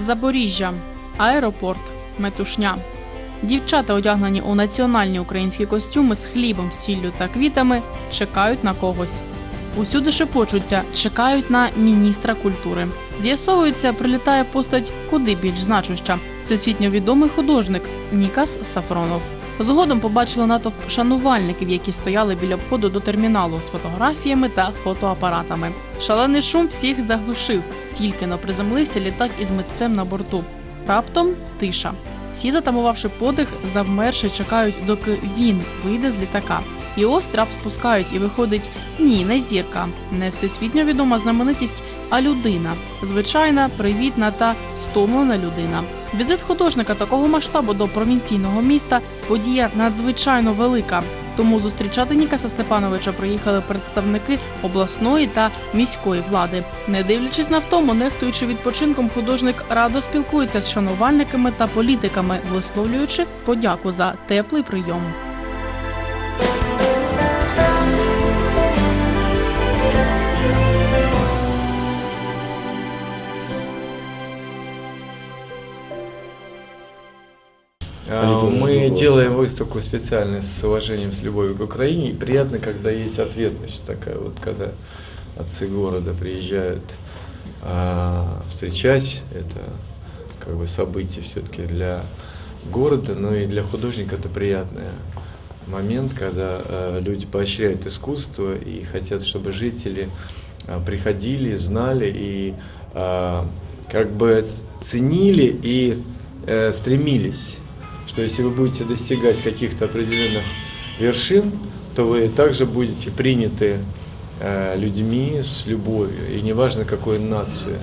Запоріжжя, аеропорт, метушня. Дівчата, одягнені у національні українські костюми з хлібом, сіллю та квітами, чекають на когось. Усюди шепочуться, чекають на міністра культури. З'ясовується, прилітає постать куди більш значуща. Всесвітньо відомий художник Нікас Сафронов. Згодом побачили натовп шанувальників, які стояли біля входу до терміналу з фотографіями та фотоапаратами. Шалений шум всіх заглушив. Тільки но приземлився літак із митцем на борту. Раптом тиша. Всі, затамувавши подих, завмерши чекають, доки він вийде з літака. І ось трап спускають, і виходить ні, не зірка, не всесвітньо відома знаменитість, а людина. Звичайна, привітна та стомлена людина. Візит художника такого масштабу до провінційного міста подія надзвичайно велика. Тому зустрічати Нікаса Степановича приїхали представники обласної та міської влади. Не дивлячись на втому, нехтуючи відпочинком, художник радо спілкується з шанувальниками та політиками, висловлюючи подяку за теплий прийом. Выставку специально с уважением, с любовью к Украине. И приятно, когда есть ответность такая, вот когда отцы города приезжают а, встречать это как бы событие все-таки для города, но и для художника это приятный момент, когда а, люди поощряют искусство и хотят, чтобы жители а, приходили, знали и а, как бы ценили и э, стремились что если вы будете достигать каких-то определенных вершин, то вы также будете приняты э, людьми с любовью, и неважно какой нации.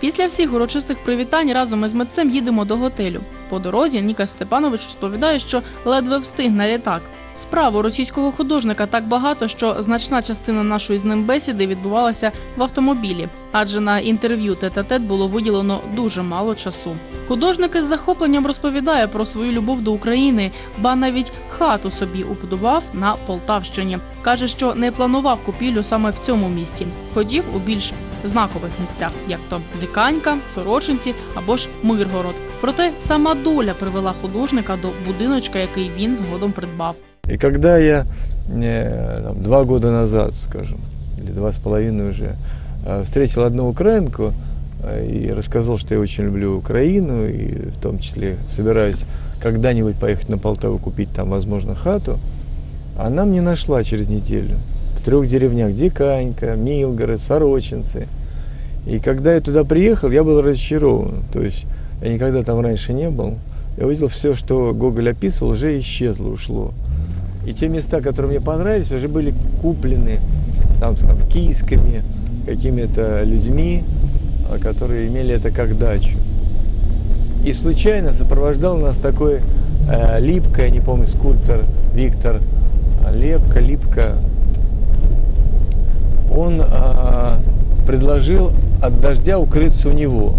Після всіх урочистих привітань разом із митцем їдемо до готелю. По дорозі Ніка Степанович розповідає, що ледве встиг на літак. Справу російського художника так багато, що значна частина нашої з ним бесіди відбувалася в автомобілі, адже на інтерв'ю тет-а-тет було виділено дуже мало часу. Художник із захопленням розповідає про свою любов до України, ба навіть хату собі уподобав на Полтавщині. каже, що не планував купівлю саме в цьому місті. Хотів у більш знакових місцях, як то Диканька, Сорочинці або ж Миргород. Проте сама доля привела художника до будиночка, який він згодом придбав. И когда я э, там, два года назад, скажем, или два с половиной уже, э, встретил одну украинку э, и рассказал, что я очень люблю Украину, и в том числе собираюсь когда-нибудь поехать на Полтаву, купить там, возможно, хату, она мне нашла через неделю в трех деревнях Диканька, Милгород, Сорочинцы. И когда я туда приехал, я был разочарован. То есть я никогда там раньше не был. Я увидел все, что Гоголь описывал, уже исчезло, ушло. И те места, которые мне понравились, уже были куплены там, скажем, киевскими какими-то людьми, а, которые имели это как дачу. И случайно сопровождал нас такой э, Липко, я не помню, скульптор Виктор Лепка, Липко. Он а, предложил от дождя укрыться у него.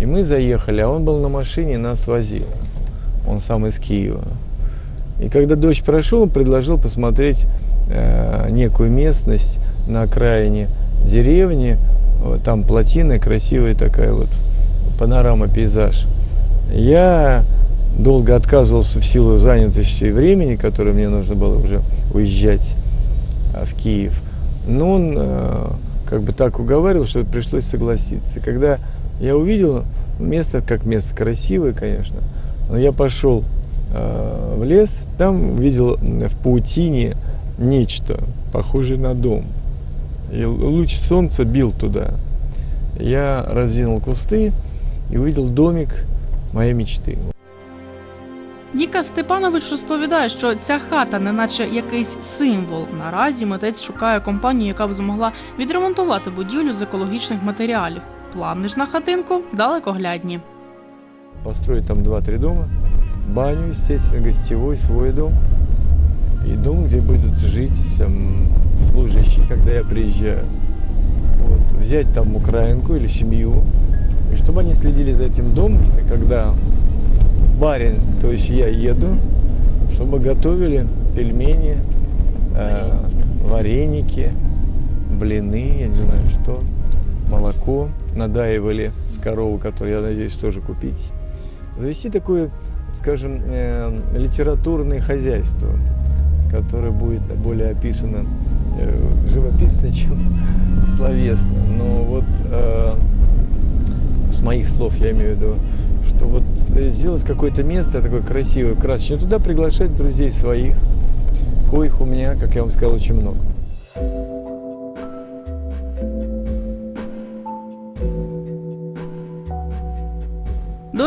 И мы заехали, а он был на машине, нас возил. Он сам из Киева. И когда дождь прошел, он предложил посмотреть э, некую местность на окраине деревни. Вот там плотина, красивая такая вот панорама, пейзаж. Я долго отказывался в силу занятости времени, которое мне нужно было уже уезжать а, в Киев. Но он э, как бы так уговаривал, что пришлось согласиться. Когда я увидел место, как место красивое, конечно, но я пошел э, в лес, там увидел в паутине нечто, похожее на дом. И луч солнца бил туда. Я раздвинул кусты и увидел домик моей мечты. Ніка Степанович розповідає, що ця хата, неначе якийсь символ. Наразі митець шукає компанію, яка б змогла відремонтувати будівлю з екологічних матеріалів. Плани ж на хатинку далекоглядні. Построить там 2-3 дома, баню, естественно, гостевой, свой дом. И дом, где будут жить там, служащие, когда я приезжаю. Вот, взять там украинку или семью, и чтобы они следили за этим домом, и когда барин, то есть я еду, чтобы готовили пельмени, э, вареники, блины, я не знаю что, молоко надаивали с коровы, которую, я надеюсь, тоже купить. Завести такое, скажем, э, литературное хозяйство, которое будет более описано э, живописно, чем словесно. Но вот э, с моих слов я имею в виду, что вот э, сделать какое-то место такое красивое, красочное, туда приглашать друзей своих, коих у меня, как я вам сказал, очень много.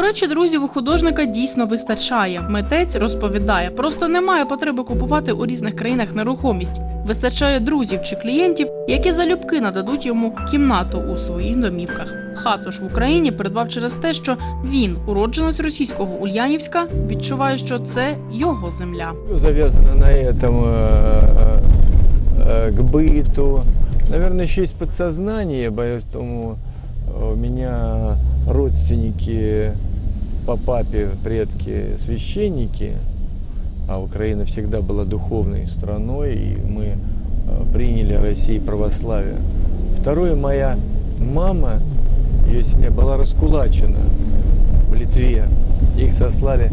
речі, друзів у художника дійсно вистачає. Митець розповідає, просто немає потреби купувати у різних країнах нерухомість. Вистачає друзів чи клієнтів, які залюбки нададуть йому кімнату у своїх домівках. Хату ж в Україні придбав через те, що він, уродженець російського Ульянівська, відчуває, що це його земля. Завязано на этом э, э, к быту. Наверное, еще есть подсознание, поэтому у меня родственники по папе, предки священники, а Украина всегда была духовной страной, и мы э, приняли России православие. Второе, моя мама, ее семья была раскулачена в Литве. Их сослали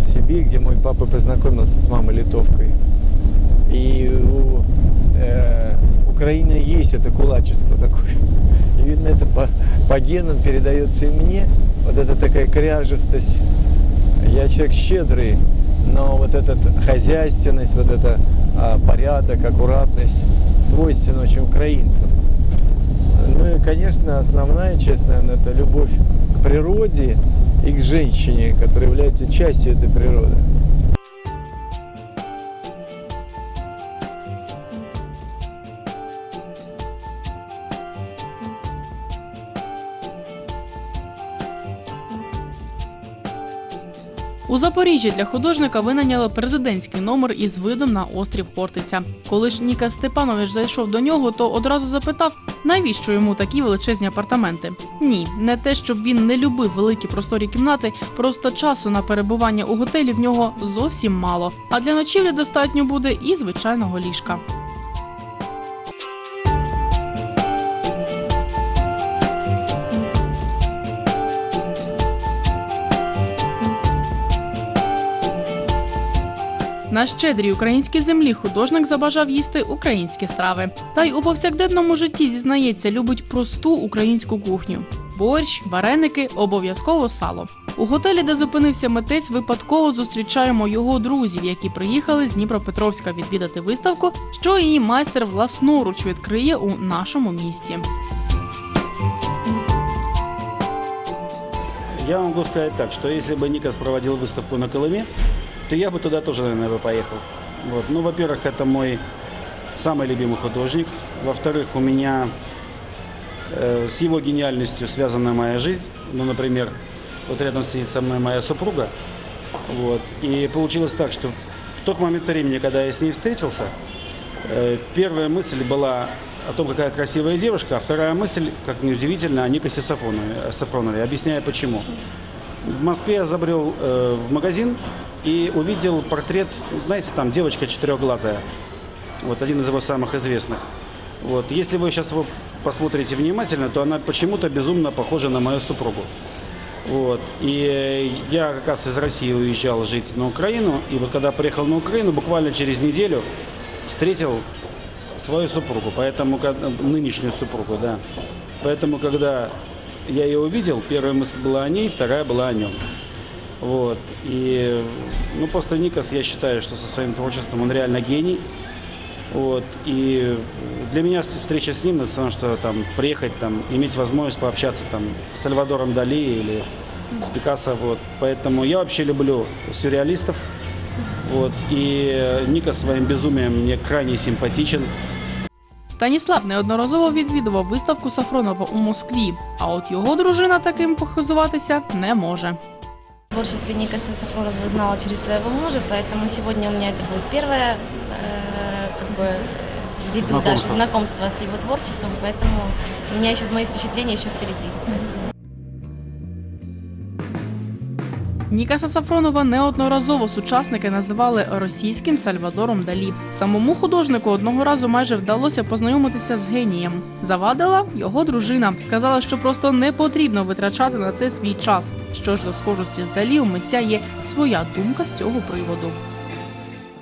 в Сибирь, где мой папа познакомился с мамой литовкой. И у э, Украины есть это кулачество такое. И видно, это по, по генам передается и мне. Вот это такая кряжестость. Я человек щедрый, но вот эта хозяйственность, вот это а, порядок, аккуратность свойственна очень украинцам. Ну и, конечно, основная часть, наверное, это любовь к природе и к женщине, которая является частью этой природы. У Запоріжжі для художника винайняли президентський номер із видом на острів Хортиця. Коли ж Ніка Степанович зайшов до нього, то одразу запитав, навіщо йому такі величезні апартаменти. Ні, не те, щоб він не любив великі просторі кімнати, просто часу на перебування у готелі в нього зовсім мало. А для ночівлі достатньо буде і звичайного ліжка. На щедрій українській землі художник забажав їсти українські страви. Та й у повсякденному житті зізнається, любить просту українську кухню: борщ, вареники, обов'язково сало. У готелі, де зупинився митець, випадково зустрічаємо його друзів, які приїхали з Дніпропетровська відвідати виставку, що її майстер власноруч відкриє у нашому місті. Я вам могу сказать так, что если бы Никас проводил выставку на Колыме, то я бы туда тоже, наверное, бы поехал. Вот. Ну, во-первых, это мой самый любимый художник. Во-вторых, у меня э, с его гениальностью связана моя жизнь. Ну, например, вот рядом сидит со мной моя супруга. Вот. И получилось так, что в тот момент времени, когда я с ней встретился, э, первая мысль была о том, какая красивая девушка, а вторая мысль, как неудивительно, о Никасе Сафронове. Сафронове. Объясняю почему. В Москве я забрел э, в магазин и увидел портрет, знаете, там девочка четырехглазая. Вот один из его самых известных. Вот. Если вы сейчас его посмотрите внимательно, то она почему-то безумно похожа на мою супругу. Вот. И я как раз из России уезжал жить на Украину. И вот когда приехал на Украину, буквально через неделю встретил свою супругу, поэтому нынешнюю супругу, да. Поэтому, когда я ее увидел, первая мысль была о ней, вторая была о нем. Вот. И, ну, просто Никас, я считаю, что со своим творчеством он реально гений. Вот. И для меня встреча с ним, равно, что там приехать, там, иметь возможность пообщаться там, с Сальвадором Дали или с Пикассо. Вот. Поэтому я вообще люблю сюрреалистов. Вот. И Ника своим безумием мне крайне симпатичен. Станіслав неодноразово відвідував виставку Сафронова у Москві, а от його дружина таким похизуватися не може. В творчестве Никаса Сафронова узнала через своего мужа, поэтому сегодня у меня это будет первое э, как бы, э, дебют, да, Знакомство. знакомство с его творчеством, поэтому у меня еще мои впечатления еще впереди. Нікаса Сафронова неодноразово сучасники називали російським Сальвадором Далі. Самому художнику одного разу майже вдалося познайомитися з генієм. Завадила його дружина. Сказала, що просто не потрібно витрачати на це свій час. Що ж до схожості з Далі, у митця є своя думка з цього приводу.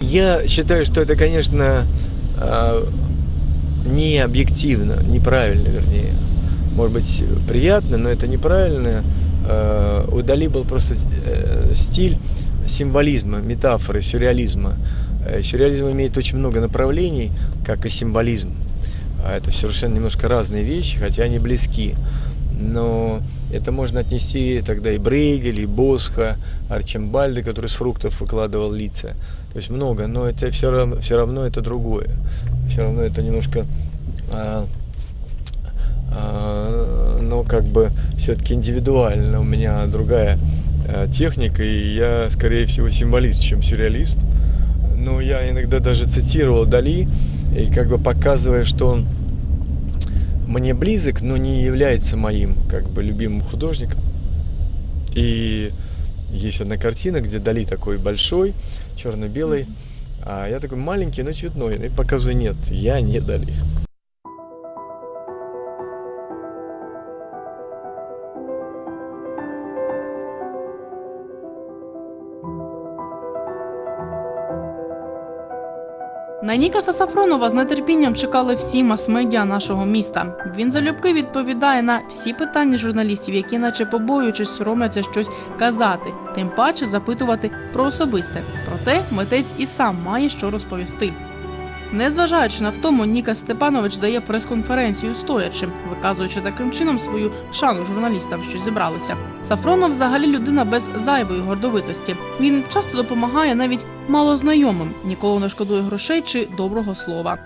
Я считаю, что это, конечно, э, не объективно, неправильно, вернее. Может быть, приятно, но это неправильно. Э, У Дали был просто э, стиль символизма, метафоры, сюрреализма. Э, Сюрреализм имеет очень много направлений, как и символизм. А Это совершенно немножко разные вещи, хотя они близки. Но это можно отнести тогда и Брейгель, и Босха, Арчимбальда, который с фруктов выкладывал лица. То есть много, но это все равно, все равно это другое. Все равно это немножко, а, как бы все-таки индивидуально. У меня другая а, техника, и я скорее всего символист, чем сюрреалист. Но я иногда даже цитировал Дали, и как бы показывая, что он мне близок, но не является моим как бы любимым художником. И есть одна картина, где Дали такой большой, черно-белый, а я такой маленький, но цветной. И показываю, нет, я не Дали. На Нікаса Сафронова з нетерпінням чекали всі мас-медіа нашого міста. Він залюбки відповідає на всі питання журналістів, які, наче побоюючись, соромляться щось казати, тим паче запитувати про особисте. Проте митець і сам має що розповісти. Незважаючи на втому, Ніка Степанович дає прес-конференцію стоячи, виказуючи таким чином свою шану журналістам, що зібралися. Сафронов взагалі людина без зайвої гордовитості. Він часто допомагає навіть малознайомим, ніколи не шкодує грошей чи доброго слова.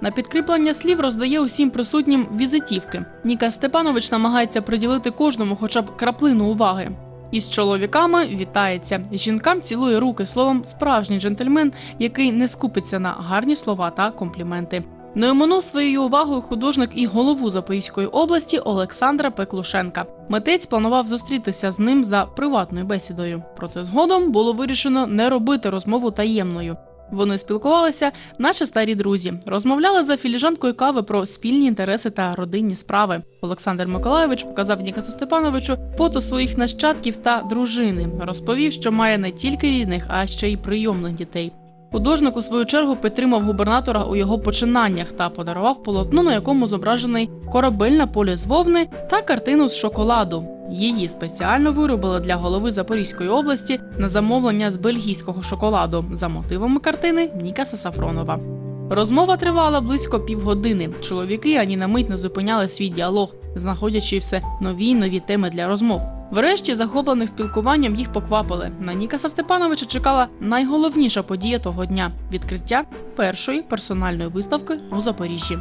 На підкріплення слів роздає усім присутнім візитівки. Ніка Степанович намагається приділити кожному хоча б краплину уваги. Із чоловіками вітається, жінкам цілує руки словом справжній джентльмен, який не скупиться на гарні слова та компліменти. Не оминув своєю увагою художник і голову Запорізької області Олександра Пеклушенка. Митець планував зустрітися з ним за приватною бесідою. Проте згодом було вирішено не робити розмову таємною. Вони спілкувалися, наче старі друзі, розмовляли за філіжанкою кави про спільні інтереси та родинні справи. Олександр Миколаєвич показав Нікасу Степановичу фото своїх нащадків та дружини. Розповів, що має не тільки рідних, а ще й прийомних дітей. Художник у свою чергу підтримав губернатора у його починаннях та подарував полотно, на якому зображений корабель на полі з вовни та картину з шоколаду. Її спеціально виробили для голови Запорізької області на замовлення з бельгійського шоколаду за мотивами картини Нікаса Сафронова. Розмова тривала близько півгодини. Чоловіки ані на мить не зупиняли свій діалог, знаходячи все нові й нові теми для розмов. Врешті, захоплених спілкуванням, їх поквапили. На Нікаса Степановича чекала найголовніша подія того дня відкриття першої персональної виставки у Запоріжжі.